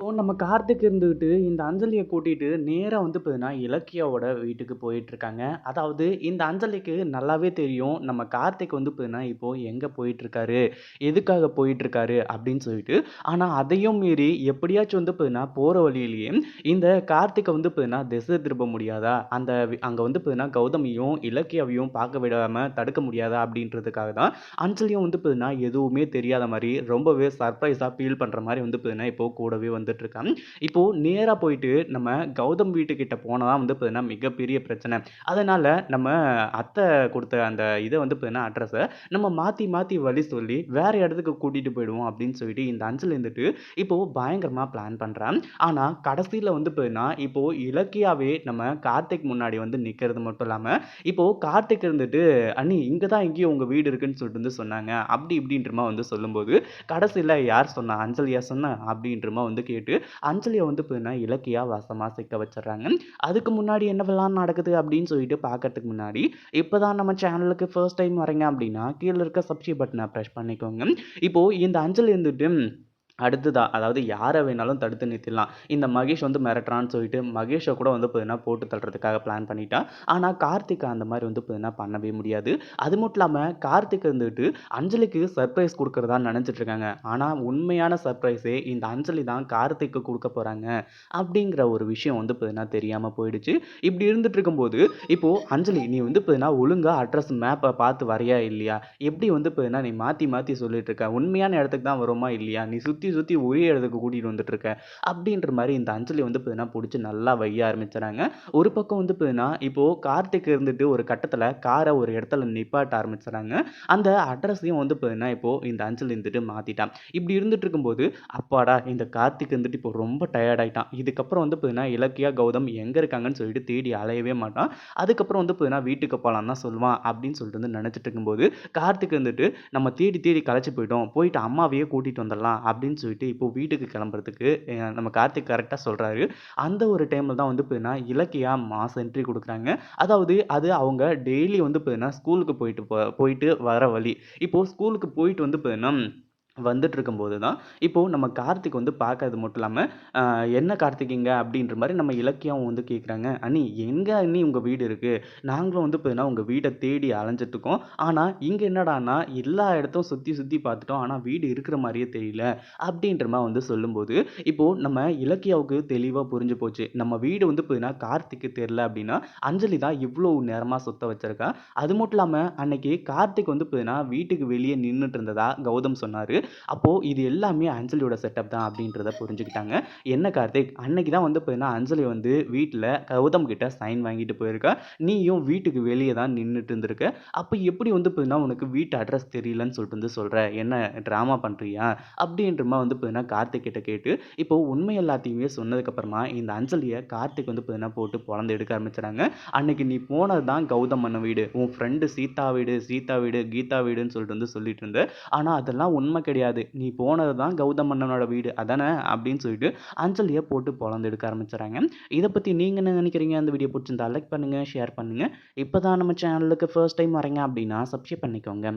இப்போ நம்ம கார்த்திக் இருந்துக்கிட்டு இந்த அஞ்சலியை கூட்டிகிட்டு நேராக வந்து பார்த்தீங்கன்னா, இலக்கியாவோட வீட்டுக்கு போயிட்டுருக்காங்க. அதாவது இந்த அஞ்சலிக்கு நல்லாவே தெரியும். நம்ம கார்த்திக் வந்து பார்த்தீங்கன்னா, இப்போது எங்கே போயிட்டுருக்காரு? எதுக்காக போயிட்டுருக்காரு? அப்படின்னு சொல்லிட்டு. ஆனால் அதையும் மீறி எப்படியாச்சும் வந்து பார்த்தீங்கன்னா, போகிற வழியிலேயே இந்த கார்த்திக்கை வந்து பார்த்தீங்கன்னா, திசை திருப்ப முடியாதா? அந்த அங்கே வந்து பார்த்தீங்கன்னா, கௌதமியும், இலக்கியாவையும் பார்க்க விடாமல் தடுக்க முடியாதா? அப்படின்றதுக்காக தான் அஞ்சலியும் வந்து பார்த்தீங்கன்னா, எதுவுமே தெரியாத மாதிரி ரொம்பவே சர்ப்ரைஸாக ஃபீல் பண்ணுற மாதிரி வந்து பார்த்தீங்கன்னா, இப்போது கூடவே வந்து வந்துட்டுருக்கான். இப்போ நேராக போயிட்டு நம்ம கௌதம் வீட்டுக்கிட்ட போனதான் வந்து பார்த்தீங்கன்னா, மிகப்பெரிய பிரச்சனை. அதனால் நம்ம அத்தை கொடுத்த அந்த இதை வந்து பார்த்தீங்கன்னா, அட்ரஸை நம்ம மாற்றி மாற்றி வழி சொல்லி வேறு இடத்துக்கு கூட்டிகிட்டு போயிடுவோம் அப்படின்னு சொல்லிட்டு இந்த அஞ்சல் இருந்துட்டு இப்போது பயங்கரமாக பிளான் பண்ணுறான் ஆனால் கடைசியில் வந்து பார்த்தீங்கன்னா, இப்போது இலக்கியாவே நம்ம கார்த்திக் முன்னாடி வந்து நிற்கிறது மட்டும் இல்லாமல் இப்போது கார்த்திக் இருந்துட்டு "அண்ணி இங்கே தான் இங்கேயும் உங்கள் வீடு இருக்குன்னு சொல்லிட்டு வந்து சொன்னாங்க." அப்படி இப்படின்றமா வந்து சொல்லும்போது, கடைசியில் "யார் சொன்னா? அஞ்சலியா சொன்னா?" அப்படின்றமா வந்து வந்து கேட்டு அஞ்சலியை வந்து பார்த்தீங்கன்னா, இலக்கியா வசமாக சிக்க வச்சிடறாங்க அதுக்கு முன்னாடி என்னவெல்லாம் நடக்குது அப்படின்னு சொல்லிட்டு பார்க்கறதுக்கு முன்னாடி, இப்போ தான் நம்ம சேனலுக்கு ஃபர்ஸ்ட் டைம் வரீங்க அப்படின்னா, கீழே இருக்க சப்ஸ்கிரைப் பட்டனை ப்ரெஸ் பண்ணிக்கோங்க. இப்போ இந்த அஞ்சலி இருந்துட்டு அடுத்ததா அதாவது யாரை வேணாலும் தடுத்து நிறுத்திடலாம். இந்த மகேஷ் வந்து மிரட்டுறான்னு சொல்லிட்டு மகேஷை கூட வந்து பார்த்தீங்கன்னா, போட்டு தள்ளுறதுக்காக பிளான் பண்ணிட்டான் ஆனால் கார்த்திகை அந்த மாதிரி வந்து பார்த்தீங்கன்னா, பண்ணவே முடியாது. அது மட்டும் இல்லாமல் கார்த்திக் இருந்துட்டு அஞ்சலிக்கு சர்ப்ரைஸ் கொடுக்குறதா நினச்சிட்ருக்காங்க இருக்காங்க. உண்மையான சர்ப்ரைஸே இந்த அஞ்சலி தான் கார்த்திக்கு கொடுக்க போகிறாங்க அப்படிங்கிற ஒரு விஷயம் வந்து பார்த்தீங்கன்னா, தெரியாமல் போயிடுச்சு. இப்படி இருந்துட்டு இருக்கும்போது, இப்போது "அஞ்சலி நீ வந்து பார்த்தீங்கன்னா, ஒழுங்காக அட்ரஸ் மேப்பை பார்த்து வரையா இல்லையா? எப்படி வந்து பார்த்தீங்கன்னா, நீ மாற்றி மாற்றி சொல்லிட்டு இருக்க? உண்மையான இடத்துக்கு தான் வருமா இல்லையா? நீ சுற்றி சுற்றி சுற்றி ஒரே இடத்துக்கு கூட்டிகிட்டு வந்துட்டுருக்கேன் அப்படின்ற மாதிரி இந்த அஞ்சலி வந்து பார்த்தீங்கன்னா, பிடிச்சி நல்லா வைய ஆரம்பிச்சுறாங்க. ஒரு பக்கம் வந்து பார்த்தீங்கன்னா, இப்போது கார்த்திக் இருந்துட்டு ஒரு கட்டத்தில் காரை ஒரு இடத்துல நிப்பாட்ட ஆரம்பிச்சுறாங்க. அந்த அட்ரஸையும் வந்து பார்த்தீங்கன்னா, இப்போது இந்த அஞ்சலி இருந்துட்டு மாற்றிட்டான் இப்படி இருந்துட்டு இருக்கும்போது, அப்பாடா! இந்த கார்த்திக் இருந்துட்டு இப்போ ரொம்ப டயர்டாயிட்டான் இதுக்கப்புறம் வந்து பார்த்தீங்கன்னா, இலக்கியா, கௌதம் எங்கே இருக்காங்கன்னு சொல்லிட்டு தேடி அலையவே மாட்டான். அதுக்கப்புறம் வந்து பார்த்தீங்கன்னா, வீட்டுக்கு போகலாம் தான் சொல்லுவான் அப்படின்னு சொல்லிட்டு வந்து நினச்சிட்டு இருக்கும்போது, கார்த்திக் இருந்துட்டு நம்ம தேடி தேடி களைச்சு போயிட்டோம். போயிட்டு அம்மாவையே கூட்டிகிட்டு வந்துடலாம் அப்படின்னு அப்படின்னு சொல்லிட்டு இப்போ வீட்டுக்கு கிளம்புறதுக்கு நம்ம கார்த்திக் கரெக்டாக சொல்கிறாரு அந்த ஒரு டைமில் தான் வந்து பார்த்தீங்கன்னா, இலக்கியா மாஸ் என்ட்ரி கொடுக்குறாங்க அதாவது அது அவங்க டெய்லி வந்து பார்த்தீங்கன்னா, ஸ்கூலுக்கு போயிட்டு போயிட்டு வர வழி. இப்போது ஸ்கூலுக்கு போயிட்டு வந்து பார்த்தீங்கன்னா, வந்துட்டு இருக்கும்போது தான், இப்போது நம்ம கார்த்திக் வந்து பார்க்கறது மட்டும் இல்லாமல் என்ன கார்த்திக்கிங்க அப்படின்ற மாதிரி நம்ம இலக்கியம் வந்து கேட்குறாங்க. "அண்ணி எங்கே அண்ணி உங்கள் வீடு இருக்குது நாங்களும் வந்து பார்த்தீங்கன்னா, உங்கள் வீடை தேடி அலைஞ்சிட்ருக்கோம் ஆனால் இங்கே என்னடானா எல்லா இடத்தும் சுற்றி சுற்றி பார்த்துட்டோம். ஆனால் வீடு இருக்கிற மாதிரியே தெரியல." அப்படின்ற மாதிரி வந்து சொல்லும்போது, இப்போது நம்ம இலக்கியாவுக்கு தெளிவாக புரிஞ்சு போச்சு. நம்ம வீடு வந்து பார்த்தீங்கன்னா, கார்த்திக்கு தெரில அப்படின்னா, அஞ்சலி தான் இவ்வளோ நேரமாக சுத்த வச்சிருக்கா. அது மட்டும் இல்லாமல் அன்னைக்கு கார்த்திக் வந்து பார்த்தீங்கன்னா, வீட்டுக்கு வெளியே நின்றுட்டு இருந்ததா கௌதம் சொன்னார் அப்போ இது எல்லாமே அஞ்சலியோட செட்டப் தான் அப்படின்றத புரிஞ்சுக்கிட்டாங்க. "என்ன கார்த்திக், அன்னைக்கு தான் வந்து பார்த்தீங்கன்னா, அஞ்சலி வந்து வீட்டில் கௌதம் கிட்ட சைன் வாங்கிட்டு போயிருக்கா. நீயும் வீட்டுக்கு வெளியே தான் நின்றுட்டு இருந்திருக்க. அப்போ எப்படி வந்து பார்த்தீங்கன்னா, உனக்கு வீட்டு அட்ரஸ் தெரியலன்னு சொல்லிட்டு வந்து சொல்கிற என்ன ட்ராமா பண்ணுறியா அப்படின்றமா வந்து பார்த்தீங்கன்னா, கார்த்திக் கிட்ட கேட்டு, இப்போ உண்மை எல்லாத்தையுமே சொன்னதுக்கப்புறமா இந்த அஞ்சலியை கார்த்திக் வந்து பார்த்தீங்கன்னா, போட்டு பொளந்து எடுக்க ஆரம்பிச்சுறாங்க. "அன்னைக்கு நீ போனது தான் கௌதம் அண்ணன் வீடு. உன் ஃப்ரெண்டு சீதா வீடு, சீதா வீடு, கீதா வீடுன்னு சொல்லிட்டு வந்து சொல்லிட்டு இருந்த. ஆனால் அதெல்லாம் உண்மை கிடையாது. நீ போனது தான் கௌதம் மன்னனோட வீடு. அதானே?" அப்படின்னு சொல்லிட்டு அஞ்சலியை போட்டு பொழந்து எடுக்க ஆரம்பிச்சுறாங்க. இதை பற்றி நீங்கள் என்ன நினைக்கிறீங்க அந்த வீடியோ பிடிச்சிருந்தா லைக் பண்ணுங்கள் ஷேர் பண்ணுங்க. இப்போ தான் நம்ம சேனலுக்கு ஃபர்ஸ்ட் டைம் வரீங்க அப்படின்னா, சப்ஸ்கிரைப் பண்ணிக்கோங்க.